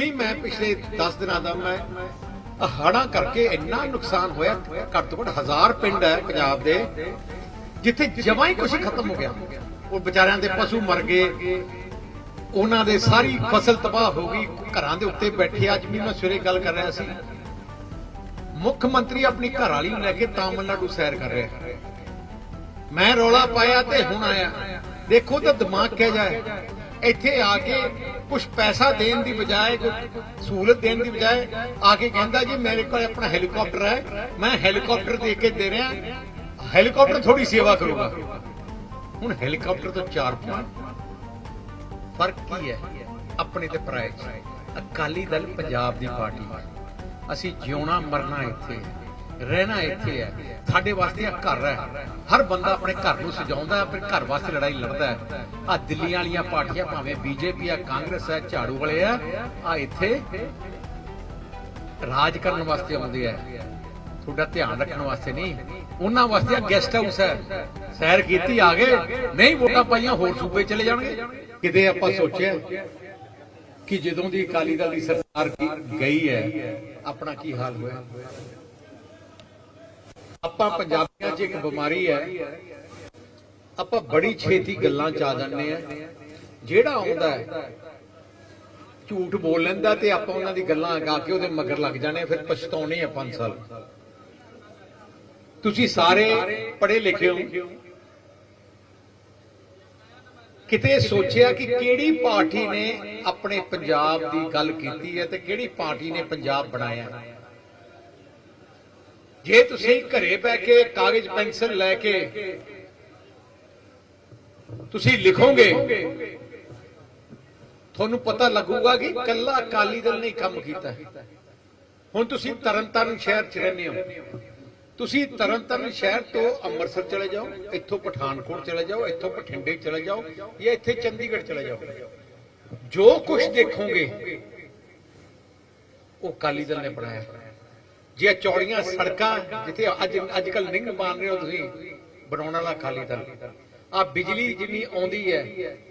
ਹੁਣੀ ਮੈਂ ਪਿਛਲੇ 10 ਦਿਨਾਂ ਦਾ ਮੈਂ ਹੜਾਂ ਕਰਕੇ ਇੰਨਾ ਨੁਕਸਾਨ ਹੋਇਆ, ਘੱਟ ਤੋਂ ਘੱਟ ਹਜ਼ਾਰ ਪਿੰਡ ਹੈ ਪੰਜਾਬ ਦੇ, ਜਿੱਥੇ ਜਮਾਂ ਹੀ ਕੁਝ ਖਤਮ ਹੋ ਗਿਆ। ਉਹ ਵਿਚਾਰਿਆਂ ਦੇ ਪਸ਼ੂ ਮਰ ਗਏ, ਉਹਨਾਂ ਦੇ ਸਾਰੀ ਫਸਲ ਤਬਾਹ ਹੋ ਗਈ, ਘਰਾਂ ਦੇ ਉੱਤੇ ਬੈਠੇ ਅੱਜ ਵੀ ਮੈਂ ਸਵੇਰੇ ਗੱਲ ਕਰ ਰਿਹਾ ਸੀ। ਮੁੱਖ ਮੰਤਰੀ ਆਪਣੀ ਘਰ ਵਾਲੀ ਨੂੰ ਲੈ ਕੇ ਤਾਮਿਲਨਾਡੂ ਸੈਰ ਕਰ ਰਿਹਾ ਮੈਂ ਰੌਲਾ ਪਾਇਆ ਤੇ ਹੁਣ ਆਇਆ। ਦੇਖੋ ਤਾਂ ਦਿਮਾਗ ਕਹਿ ਜਾਏ ਇੱਥੇ ਆ ਕੇ ਕੁਝ ਪੈਸਾ ਦੇਣ ਦੀ ਬਜਾਏ ਕੋਈ ਸਹੂਲਤ ਦੇਣ ਦੀ ਬਜਾਏ ਆ ਕੇ ਕਹਿੰਦਾ ਜੀ ਮੇਰੇ ਕੋਲ ਆਪਣਾ ਹੈਲੀਕਾਪਟਰ ਹੈ ਮੈਂ ਹੈਲੀਕਾਪਟਰ ਦੇ ਕੇ ਦੇ ਰਿਹਾ ਹੈਲੀਕਾਪਟਰ ਥੋੜੀ ਸੇਵਾ ਕਰੂਗਾ। ਹੁਣ ਹੈਲੀਕਾਪਟਰ ਤੋਂ ਚਾਰ ਪੁਆਇੰਟ। ਫ਼ਰਕ ਕੀ ਹੈ? ਆਪਣੇ ਤੇ ਪਰਾਏ ਅਕਾਲੀ ਦਲ ਪੰਜਾਬ ਦੀ ਪਾਰਟੀ ਅਸੀਂ ਜਿਉਣਾ ਮਰਨਾ ਇੱਥੇ। ਹੈ, ਰਹਿਣਾ ਇੱਥੇ ਹੈ। ਸਾਡੇ ਵਾਸਤੇ ਆ ਘਰ ਹੈ। ਹਰ ਬੰਦਾ ਆਪਣੇ ਘਰ ਨੂੰ ਸਜਾਉਂਦਾ ਹੈ, ਆਪਣੇ ਘਰ ਵਾਸਤੇ ਲੜਾਈ ਲੜਦਾ ਹੈ। ਆ ਦਿੱਲੀ ਵਾਲੀਆਂ ਪਾਰਟੀਆਂ ਭਾਵੇਂ ਬੀਜੇਪੀ ਆ ਕਾਂਗਰਸ ਹੈ, ਝਾੜੂ ਵਾਲੇ ਆ ਆ ਇੱਥੇ ਰਾਜ ਕਰਨ ਵਾਸਤੇ ਆਉਂਦੇ ਆ ਤੁਹਾਡਾ ਧਿਆਨ ਰੱਖਣ ਵਾਸਤੇ ਨਹੀਂ। ਉਹਨਾਂ ਵਾਸਤੇ ਆ ਗੈਸਟ ਹਾਊਸ ਹੈ। ਸੈਰ ਕੀਤੀ, ਆ ਗਏ। ਨਹੀਂ, ਵੋਟਾਂ ਪਾਈਆਂ, ਹੋਰ ਸੂਬੇ ਚਲੇ ਜਾਣਗੇ। ਕਿਤੇ ਆਪਾਂ ਸੋਚਿਆ ਕਿ ਜਦੋਂ ਦੀ ਅਕਾਲੀ ਦਲ ਦੀ ਸਰਕਾਰ ਗਈ ਹੈ, ਆਪਣਾ ਕੀ ਹਾਲ ਹੋਇਆ? ਆਪਾਂ ਪੰਜਾਬੀਆਂ 'ਚ ਇੱਕ ਬਿਮਾਰੀ ਹੈ। ਆਪਾਂ ਬੜੀ ਛੇਤੀ ਗੱਲਾਂ 'ਚ ਆ ਜਾਂਦੇ ਆ ਜਿਹੜਾ ਆਉਂਦਾ ਹੈ, ਝੂਠ ਬੋਲ ਲੈਂਦਾ ਤੇ ਆਪਾਂ ਉਹਨਾਂ ਦੀ ਗੱਲਾਂ ਅਗਾ ਕੇ ਉਹਦੇ ਮਗਰ ਲੱਗ ਜਾਣੇ ਫਿਰ ਪਛਤਾਉਣੇ ਆ 5 ਸਾਲ। ਤੁਸੀਂ ਸਾਰੇ ਪੜ੍ਹੇ ਲਿਖੇ ਹੋ। ਕਿਤੇ ਸੋਚਿਆ ਕਿ ਕਿਹੜੀ ਪਾਰਟੀ ਨੇ ਆਪਣੇ ਪੰਜਾਬ ਦੀ ਗੱਲ ਕੀਤੀ ਹੈ ਤੇ ਕਿਹੜੀ ਪਾਰਟੀ ਨੇ ਪੰਜਾਬ ਬਣਾਇਆ ਜੇ ਤੁਸੀਂ ਘਰੇ ਬਹਿ ਕੇ ਕਾਗਜ਼ ਪੈਨਸਲ ਲੈ ਕੇ ਤੁਸੀਂ ਲਿਖੋਗੇ, ਤੁਹਾਨੂੰ ਪਤਾ ਲੱਗੂਗਾ ਕਿ ਕੱਲਾ ਅਕਾਲੀ ਦਲ ਨੇ ਕੰਮ ਕੀਤਾ ਹੁਣ ਤੁਸੀਂ ਤਰਨਤਾਰਨ ਸ਼ਹਿਰ ਚ ਰਹਿੰਦੇ ਹੋ। ਤੁਸੀਂ ਤਰਨਤਾਰਨ ਸ਼ਹਿਰ ਤੋਂ ਅੰਮ੍ਰਿਤਸਰ ਚਲੇ ਜਾਓ, ਇੱਥੋਂ ਪਠਾਨਕੋਟ ਚਲੇ ਜਾਓ, ਇੱਥੋਂ ਬਠਿੰਡੇ ਚਲੇ ਜਾਓ ਜਾਂ ਇੱਥੇ ਚੰਡੀਗੜ੍ਹ ਚਲੇ ਜਾਓ। ਜੋ ਕੁਝ ਦੇਖੋਗੇ, ਉਹ ਅਕਾਲੀ ਦਲ ਨੇ ਬਣਾਇਆ। ਜੇ ਇਹ ਚੌੜੀਆਂ ਸੜਕਾਂ ਜਿੱਥੇ ਅੱਜ ਅੱਜ ਕੱਲ ਨਿੰਗ ਮਾਰ ਰਹੇ ਹੋ ਤੁਸੀਂ, ਬਣਾਉਣ ਵਾਲਾ ਅਕਾਲੀ ਦਲ ਆ ਬਿਜਲੀ ਜਿੰਨੀ ਆਉਂਦੀ ਹੈ,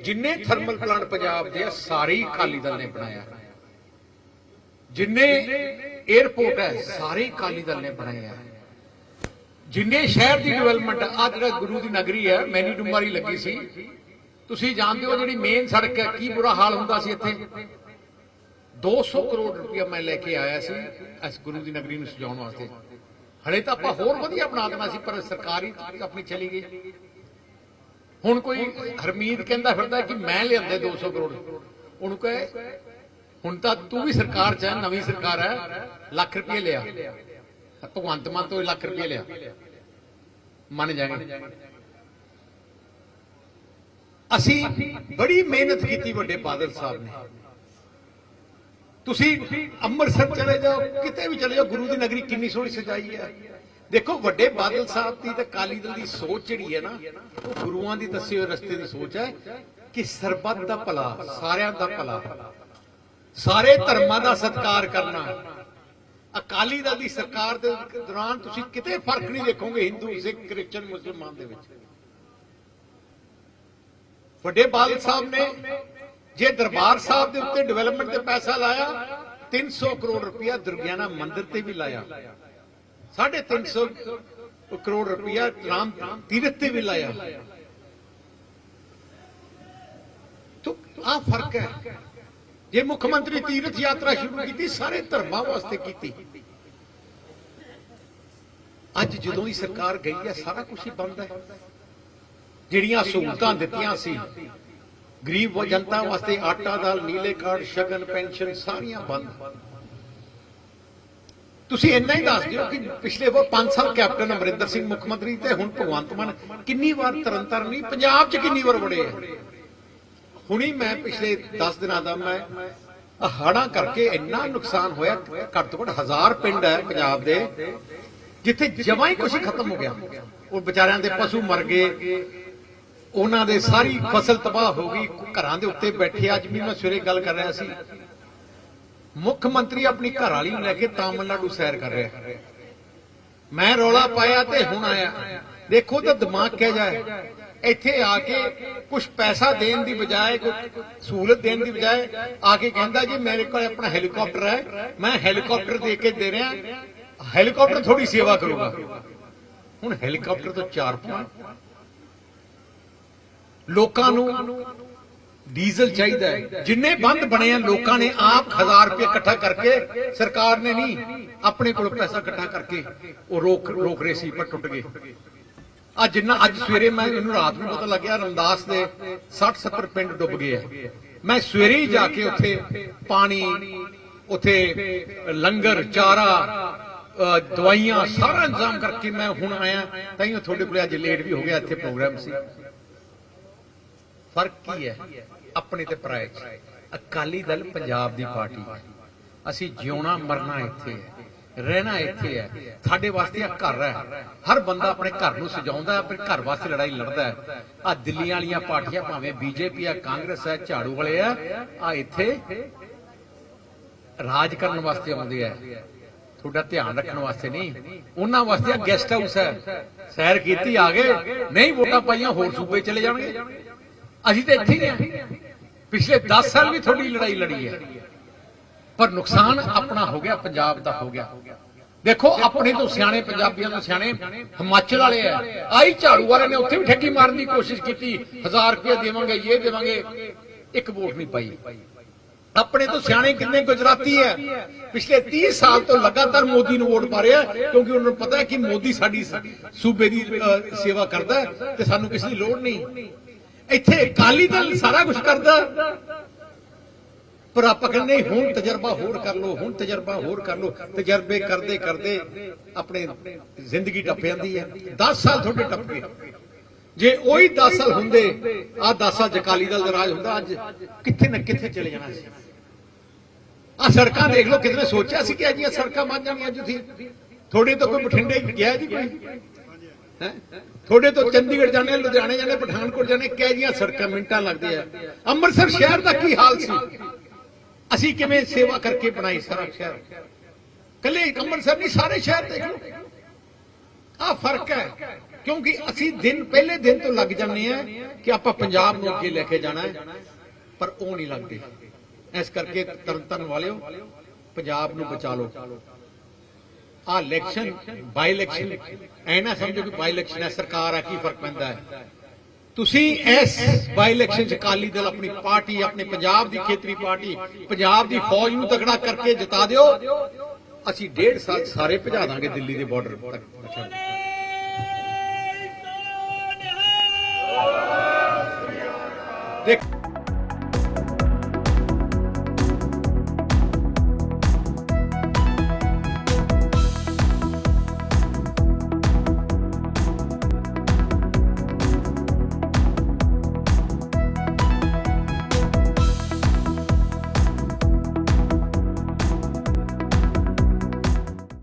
ਜਿੰਨੇ ਥਰਮਲ ਪਲਾਂਟ ਪੰਜਾਬ ਦੇ ਆ, ਸਾਰੇ ਹੀ ਅਕਾਲੀ ਦਲ ਨੇ ਬਣਾਇਆ। ਜਿੰਨੇ 에어ਪੋਰਟ ਹੈ, ਸਾਰੇ ਹੀ ਦਲ ਨੇ ਬਣਾਏ ਜਿੰਨੇ ਸ਼ਹਿਰ ਦੀ ਡਿਵੈਲਪਮੈਂਟ ਆ ਜਿਹੜਾ ਗੁਰੂ ਦੀ ਨਗਰੀ ਹੈ, ਮੈਨੀ ਡੁੰਬਾਰੀ ਲੱਗੀ ਸੀ। ਤੁਸੀਂ ਜਾਣਦੇ ਹੋ ਜਿਹੜੀ ਮੇਨ ਸੜਕ ਹੈ, ਕੀ ਬੁਰਾ ਹਾਲ ਹੁੰਦਾ ਸੀ ਇੱਥੇ? 200 ਕਰੋੜ ਰੁਪਇਆ ਮੈਂ ਲੈ ਕੇ ਆਇਆ ਸੀ ਇਸ ਗੁਰੂ ਦੀ ਨਗਰੀ ਨੂੰ ਸਜਾਉਣ ਵਾਸਤੇ। ਹਲੇ ਤਾਂ ਆਪਾਂ ਹੋਰ ਵਧੀਆ ਬਣਾ ਦੇਣਾ ਸੀ, ਪਰ ਸਰਕਾਰੀ ਆਪਣੀ ਚਲੀ ਗਈ। ਹੁਣ ਕੋਈ ਹਰਮੀਤ ਕਹਿੰਦਾ ਫਿਰਦਾ ਕਿ ਮੈਂ ਲਿਆਂਦੇ 200 ਕਰੋੜ। ਉਹਨੂੰ ਕਹੇ, ਹੁਣ ਤਾਂ ਤੂੰ ਵੀ ਸਰਕਾਰ ਚ ਹੈ, ਨਵੀਂ ਸਰਕਾਰ ਹੈ, ਲੱਖ ਰੁਪਏ ਲਿਆ। ਭਗਵੰਤ ਮਾਨ ਤੋਂ ਲੱਖ ਰੁਪਏ ਲਿਆ। ਮੰਨ ਜਾਏਗਾ। ਅਸੀਂ ਬੜੀ ਮਿਹਨਤ ਕੀਤੀ ਵੱਡੇ ਬਾਦਲ ਸਾਹਿਬ ਨੇ। ਤੁਸੀਂ ਅੰਮ੍ਰਿਤਸਰ ਚਲੇ ਜਾਓ, ਕਿਤੇ ਵੀ ਚਲੇ ਜਾਓ, ਗੁਰੂ ਦੀ ਨਗਰੀ ਕਿੰਨੀ ਸੋਹਣੀ ਸਜਾਈ ਹੈ ਦੇਖੋ, ਵੱਡੇ ਬਾਦਲ ਸਾਹਿਬ ਦੀ ਤੇ ਕਾਲੀ ਦਲ ਦੀ ਸੋਚ ਜਿਹੜੀ ਹੈ ਨਾ, ਉਹ ਗੁਰੂਆਂ ਦੀ ਦੱਸੇ ਹੋਏ ਰਸਤੇ ਦੀ ਸੋਚ ਹੈ ਕਿ ਸਰਬੱਤ ਦਾ ਭਲਾ, ਸਾਰਿਆਂ ਦਾ ਭਲਾ, ਸਾਰੇ ਧਰਮਾਂ ਦਾ ਸਤਿਕਾਰ ਕਰਨਾ। ਅਕਾਲੀ ਦਲ ਦੀ ਸਰਕਾਰ ਦੇ ਦੌਰਾਨ ਤੁਸੀਂ ਕਿਤੇ ਫ਼ਰਕ ਨਹੀਂ ਦੇਖੋਗੇ ਹਿੰਦੂ, ਸਿੱਖ, ਕ੍ਰਿਸਚਨ, ਮੁਸਲਮਾਨ ਦੇ ਵਿੱਚ। ਵੱਡੇ ਬਾਦਲ ਸਾਹਿਬ ਨੇ ਜੇ ਦਰਬਾਰ ਸਾਹਿਬ ਦੇ ਉੱਤੇ ਡਿਵੈਲਪਮੈਂਟ ਤੇ ਪੈਸਾ ਲਾਇਆ 300 ਕਰੋੜ ਰੁਪਇਆ ਦੁਰਗਿਆਨਾ ਮੰਦਿਰ ਤੇ ਵੀ ਲਾਇਆ। 350 ਕਰੋੜ ਰੁਪਇਆ ਰਾਮ ਤੀਰਥ ਤੇ ਵੀ ਲਾਇਆ। ਤੋ ਆ ਫ਼ਰਕ ਹੈ। ਜੇ ਮੁੱਖ ਮੰਤਰੀ ਤੀਰਥ ਯਾਤਰਾ ਸ਼ੁਰੂ ਕੀਤੀ, ਸਾਰੇ ਧਰਮਾਂ ਵਾਸਤੇ ਕੀਤੀ। ਅੱਜ ਜਦੋਂ ਹੀ ਸਰਕਾਰ ਗਈ ਹੈ, ਸਾਰਾ ਕੁਝ ਹੀ ਬੰਦ ਹੈ। ਜਿਹੜੀਆਂ ਸਹੂਲਤਾਂ ਦਿੱਤੀਆਂ ਸੀ ਗਰੀਬ ਜਨਤਾ ਵਾਸਤੇ ਆਟਾ ਦਾਲ, ਨੀਲੇ ਕਾਰਡ, ਸ਼ਗਨ, ਪੈਨਸ਼ਨ ਸਾਰੀਆਂ ਬੰਦ। ਤੁਸੀਂ ਇੰਨਾ ਹੀ ਦੱਸ ਦਿਓ ਕਿ ਪਿਛਲੇ ਉਹ 5 ਸਾਲ ਕੈਪਟਨ ਅਮਰਿੰਦਰ ਸਿੰਘ ਮੁੱਖ ਮੰਤਰੀ ਤੇ ਹੁਣ ਭਗਵੰਤ ਮਾਨ ਕਿੰਨੀ ਵਾਰ ਤਰਨਤਾਰਨ ਨਹੀਂ, ਪੰਜਾਬ 'ਚ ਕਿੰਨੀ ਵਾਰ ਵੜੇ ਆ? ਹੁਣੀ ਮੈਂ ਪਿਛਲੇ 10 ਦਿਨਾਂ ਦਾ ਮੈਂ ਹੜਾਂ ਕਰਕੇ ਇੰਨਾ ਨੁਕਸਾਨ ਹੋਇਆ, ਘੱਟ ਤੋਂ ਘੱਟ ਹਜ਼ਾਰ ਪਿੰਡ ਹੈ ਪੰਜਾਬ ਦੇ, ਜਿੱਥੇ ਜਮਾਂ ਹੀ ਕੁਝ ਖਤਮ ਹੋ ਗਿਆ। ਉਹ ਵਿਚਾਰਿਆਂ ਦੇ ਪਸ਼ੂ ਮਰ ਗਏ ਉਹਨਾਂ ਦੇ ਸਾਰੀ ਫਸਲ ਤਬਾਹ ਹੋ ਗਈ, ਘਰਾਂ ਦੇ ਉੱਤੇ ਬੈਠੇ। ਅੱਜ ਵੀ ਮੈਂ ਸਵੇਰੇ ਗੱਲ ਕਰ ਰਿਹਾ ਸੀ। ਮੁੱਖ ਮੰਤਰੀ ਆਪਣੀ ਘਰ ਵਾਲੀ ਨੂੰ ਲੈ ਕੇ ਤਾਮਿਲਨਾਡੂ ਸੈਰ ਕਰ ਰਿਹਾ। ਮੈਂ ਰੌਲਾ ਪਾਇਆ ਤੇ ਹੁਣ ਆਇਆ। ਦੇਖੋ ਤਾਂ ਦਿਮਾਗ ਕਹਿ ਜਾਏ ਇੱਥੇ ਆ ਕੇ ਕੁਝ ਪੈਸਾ ਦੇਣ ਦੀ ਬਜਾਏ ਕੋਈ ਸਹੂਲਤ ਦੇਣ ਦੀ ਬਜਾਏ ਆ ਕੇ ਕਹਿੰਦਾ ਜੀ, ਮੇਰੇ ਕੋਲ ਆਪਣਾ ਹੈਲੀਕਾਪਟਰ ਹੈ। ਮੈਂ ਹੈਲੀਕਾਪਟਰ ਦੇ ਕੇ ਦੇ ਰਿਹਾ। ਹੈਲੀਕਾਪਟਰ ਥੋੜੀ ਸੇਵਾ ਕਰੂਗਾ। ਹੁਣ ਹੈਲੀਕਾਪਟਰ ਤੋਂ ਚਾਰ ਪੁਆਇੰਟ। ਲੋਕਾਂ ਨੂੰ ਡੀਜ਼ਲ ਚਾਹੀਦਾ ਹੈ। ਜਿੰਨੇ ਬੰਦ ਬਣੇ ਆ, ਲੋਕਾਂ ਨੇ ਆਪ 1000 ਰੁਪਏ ਇਕੱਠਾ ਕਰਕੇ ਸਰਕਾਰ ਨੇ ਨਹੀਂ, ਆਪਣੇ ਕੋਲ ਪੈਸਾ ਇਕੱਠਾ ਕਰਕੇ ਉਹ ਰੋਕ ਰੋਕ ਰਹੇ ਸੀ, ਪਰ ਟੁੱਟ ਗਏ। ਅੱਜ ਜਿੰਨਾ ਅੱਜ ਸਵੇਰੇ ਮੈਂ ਇਹਨੂੰ ਰਾਤ ਨੂੰ ਪਤਾ ਲੱਗਿਆ, ਰਮਦਾਸ ਦੇ 60 70 ਪਿੰਡ ਡੁੱਬ ਗਏ ਆ। ਮੈਂ ਸਵੇਰੇ ਹੀ ਜਾ ਕੇ ਉੱਥੇ ਪਾਣੀ, ਉੱਥੇ ਲੰਗਰ, ਚਾਰਾ ਦਵਾਈਆਂ ਸਾਰਾ ਇੰਤਜ਼ਾਮ ਕਰਕੇ ਮੈਂ ਹੁਣ ਆਇਆ। ਤਾਂ ਹੀ ਤੁਹਾਡੇ ਕੋਲ ਅੱਜ ਲੇਟ ਵੀ ਹੋ ਗਿਆ, ਇੱਥੇ ਪ੍ਰੋਗਰਾਮ ਸੀ। ਫ਼ਰਕ ਕੀ ਹੈ? ਆਪਣੇ ਤੇ ਪਰਾਏ ਚ। ਅਕਾਲੀ ਦਲ ਪੰਜਾਬ ਦੀ ਪਾਰਟੀ ਅਸੀਂ ਜਿਉਣਾ, ਮਰਨਾ ਇੱਥੇ ਹੈ। ਰਹਿਣਾ ਇੱਥੇ ਹੈ। ਸਾਡੇ ਵਾਸਤੇ ਆ ਘਰ ਹੈ। ਹਰ ਬੰਦਾ ਆਪਣੇ ਘਰ ਨੂੰ ਸਜਾਉਂਦਾ ਹੈ, ਆਪਣੇ ਘਰ ਵਾਸਤੇ ਲੜਾਈ ਲੜਦਾ ਹੈ। ਆ ਦਿੱਲੀ ਵਾਲੀਆਂ ਪਾਰਟੀਆਂ ਭਾਵੇਂ ਬੀਜੇਪੀ ਆ, ਕਾਂਗਰਸ ਹੈ ਝਾੜੂ ਵਾਲੇ ਆ ਆ ਇੱਥੇ ਰਾਜ ਕਰਨ ਵਾਸਤੇ ਆਉਂਦੇ ਆ। ਤੁਹਾਡਾ ਧਿਆਨ ਰੱਖਣ ਵਾਸਤੇ ਨਹੀਂ। ਉਹਨਾਂ ਵਾਸਤੇ ਗੈਸਟ ਹਾਊਸ ਹੈ। ਸੈਰ ਕੀਤੀ, ਆ ਗਏ। ਨਹੀਂ ਵੋਟਾਂ ਪਾਈਆਂ, ਹੋਰ ਸੂਬੇ ਚਲੇ ਜਾਣਗੇ। ਅਸੀਂ ਤਾਂ ਇੱਥੇ ਹੀ ਆ ਪਿਛਲੇ 10 ਸਾਲ ਵੀ ਤੁਹਾਡੀ ਲੜਾਈ ਲੜੀ ਹੈ। ਪਰ ਨੁਕਸਾਨ ਆਪਣਾ ਹੋ ਗਿਆ, ਪੰਜਾਬ ਦਾ ਹੋ ਗਿਆ। ਦੇਖੋ, ਆਪਣੇ ਤੋਂ ਸਿਆਣੇ ਪੰਜਾਬੀਆਂ ਤੋਂ ਸਿਆਣੇ ਹਿਮਾਚਲ ਵਾਲੇ ਆ। ਆਈ ਝਾੜੂ ਵਾਲੇ ਨੇ ਉੱਥੇ ਵੀ ਠੱਗੀ ਮਾਰਨ ਦੀ ਕੋਸ਼ਿਸ਼ ਕੀਤੀ। 1000 ਰੁਪਏ ਦੇਵਾਂਗੇ, ਇਹ ਦੇਵਾਂਗੇ। ਇੱਕ ਵੋਟ ਨਹੀਂ ਪਾਈ। ਆਪਣੇ ਤੋਂ ਸਿਆਣੇ ਕਿੰਨੇ ਗੁਜਰਾਤੀ ਹੈ ਪਿਛਲੇ 30 ਸਾਲ ਤੋਂ ਲਗਾਤਾਰ ਮੋਦੀ ਨੂੰ ਵੋਟ ਪਾ ਰਿਹਾ, ਕਿਉਂਕਿ ਉਹਨਾਂ ਨੂੰ ਪਤਾ ਹੈ ਕਿ ਮੋਦੀ ਸਾਡੀ ਸੂਬੇ ਦੀ ਸੇਵਾ ਕਰਦਾ ਤੇ ਸਾਨੂੰ ਕਿਸੇ ਦੀ ਲੋੜ ਨਹੀਂ। ਇੱਥੇ ਅਕਾਲੀ ਦਲ ਸਾਰਾ ਕੁਝ ਕਰਦਾ। ਪਰ ਆਪਾਂ ਕਹਿੰਦੇ ਹੁਣ ਤਜਰਬਾ ਹੋਰ ਕਰ ਲਓ, ਹੁਣ ਤਜਰਬਾ ਹੋਰ ਕਰ ਲਓ। ਤਜਰਬੇ ਕਰਦੇ ਕਰਦੇ ਆਪਣੇ ਜ਼ਿੰਦਗੀ ਟੱਪ ਜਾਂਦੀ ਹੈ। 10 ਸਾਲ ਤੁਹਾਡੇ ਟੱਪ। ਗਏ ਜੇ ਉਹੀ 10 ਸਾਲ ਹੁੰਦੇ ਆ 10 ਸਾਲ ਅਕਾਲੀ ਦਲ ਦਾ ਰਾਜ ਹੁੰਦਾ, ਅੱਜ ਕਿੱਥੇ ਨਾ ਕਿੱਥੇ ਚਲੇ ਜਾਣਾ ਸੀ। ਆ ਸੜਕਾਂ ਦੇਖ ਲਓ, ਕਿਤੇ ਸੋਚਿਆ ਸੀ ਕਿ ਅਜੀਆਂ ਸੜਕਾਂ ਬਣ ਜਾਣੀਆਂ ਜੁਥੀ ਥੋੜੇ ਤੋਂ ਕੋਈ ਬਠਿੰਡੇ ਗਿਆ ਜੀ ਕੋਈ। ਥੋੜੇ ਤੋਂ ਚੰਡੀਗੜ੍ਹ ਜਾਣੇ ਲੁਧਿਆਣੇ ਜਾਣੇ ਪਠਾਨਕੋਟ ਜਾਣੇ ਕਹਿ ਜੀਆਂ ਸੜਕਾਂ, ਮਿੰਟਾਂ ਲੱਗਦੇ ਆ ਅੰਮ੍ਰਿਤਸਰ ਸ਼ਹਿਰ ਦਾ ਕੀ ਹਾਲ ਸੀ? ਅਸੀਂ ਕਿਵੇਂ ਸੇਵਾ ਕਰਕੇ ਬਣਾਈ ਸਾਰਾ ਸ਼ਹਿਰ? ਕੱਲੇ ਅੰਮ੍ਰਿਤਸਰ ਨਹੀਂ, ਸਾਰੇ ਸ਼ਹਿਰ ਦੇਖ ਲਓ। ਆ ਫ਼ਰਕ ਹੈ, ਕਿਉਂਕਿ ਅਸੀਂ ਦਿਨ, ਪਹਿਲੇ ਦਿਨ ਤੋਂ ਲੱਗ ਜਾਂਦੇ ਆ ਕਿ ਆਪਾਂ ਪੰਜਾਬ ਨੂੰ ਅੱਗੇ ਲੈ ਕੇ ਜਾਣਾ ਹੈ, ਪਰ ਉਹ ਨਹੀਂ ਲੱਗਦੇ। ਇਸ ਕਰਕੇ ਤਰਨਤਨ ਵਾਲਿਓ, ਪੰਜਾਬ ਨੂੰ ਬਚਾ ਲਓ। ਆ ਇਲੈਕਸ਼ਨ ਬਾਈ ਇਲੈਕਸ਼ਨ ਐ ਨਾ ਸਮਝੋ ਕਿ ਬਾਈ ਇਲੈਕਸ਼ਨ ਹੈ, ਸਰਕਾਰ ਆ, ਕੀ ਫ਼ਰਕ ਪੈਂਦਾ ਹੈ? ਤੁਸੀਂ ਇਸ ਬਾਈ ਇਲੈਕਸ਼ਨ ਚ ਅਕਾਲੀ ਦਲ ਆਪਣੀ ਪਾਰਟੀ, ਆਪਣੇ ਪੰਜਾਬ ਦੀ ਖੇਤਰੀ ਪਾਰਟੀ, ਪੰਜਾਬ ਦੀ ਫੌਜ ਨੂੰ ਤਕੜਾ ਕਰਕੇ ਜਿਤਾ ਦਿਓ। ਅਸੀਂ ਡੇਢ ਸਾਲ ਸਾਰੇ ਭਜਾ ਦਾਂਗੇ ਦਿੱਲੀ ਦੇ ਬਾਰਡਰ ਤੱਕ। ਦੇਖ